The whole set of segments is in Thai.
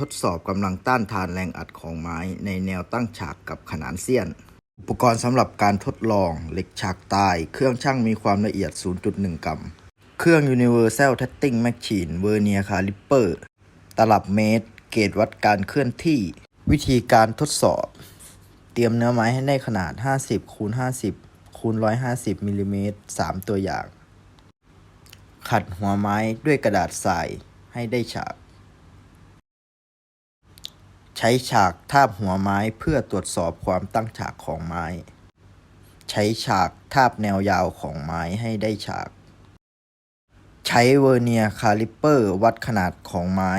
ทดสอบกำลังต้านทานแรงอัดของไม้ในแนวตั้งฉากกับขนานเสี้ยน อุปกรณ์สำหรับการทดลองเหล็กฉากตาย เครื่องช่างมีความละเอียด 0.1 กรัม เครื่อง Universal Testing Machine Vernier Caliper ตลับเมตร เกจวัดการเคลื่อนที่ วิธีการทดสอบ เตรียมเนื้อไม้ให้ได้ขนาด 50คูณ50คูณ150มิลลิเมตร3ตัวอย่าง ขัดหัวไม้ด้วยกระดาษทรายให้ได้ฉาก ช้ฉากทาบหัวไม้เพื่อตรวจสอบความตั้งฉากของไม้ ใช้ฉากทาบแนวยาวของไม้ให้ได้ฉาก ใช้เวอร์เนียคาลิปเปอร์วัดขนาดของไม้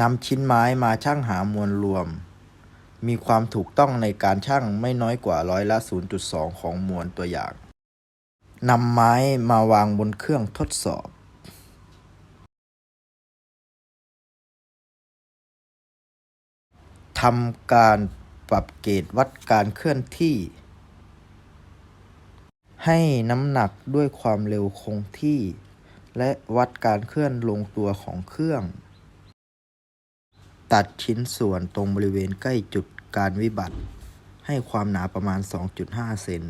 นำชิ้นไม้มาชั่งหามวลรวม มีความถูกต้องในการชั่งไม่น้อยกว่าร้อยละ 0.2 ของมวลตัวอย่างนำไม้มาวางบนเครื่องทดสอบ ทำการปรับเกจวัดการเคลื่อนที่ ให้น้ำหนักด้วยความเร็วคงที่ และวัดการเคลื่อนลงตัวของเครื่อง ตัดชิ้นส่วนตรงบริเวณใกล้จุดการวิบัติ ให้ความหนาประมาณ 2.5 เซน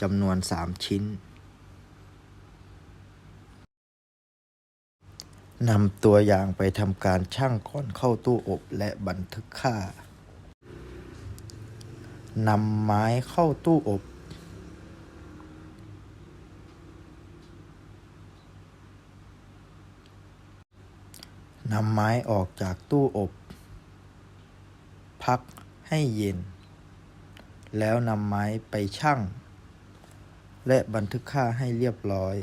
จำนวน 3 ชิ้น นำตัวอย่างไปทำการชั่งก่อนเข้าตู้อบและบันทึกค่านำไม้เข้าตู้อบ นำไม้ออกจากตู้อบ พักให้เย็น แล้วนำไม้ไปชั่ง และบันทึกค่าให้เรียบร้อย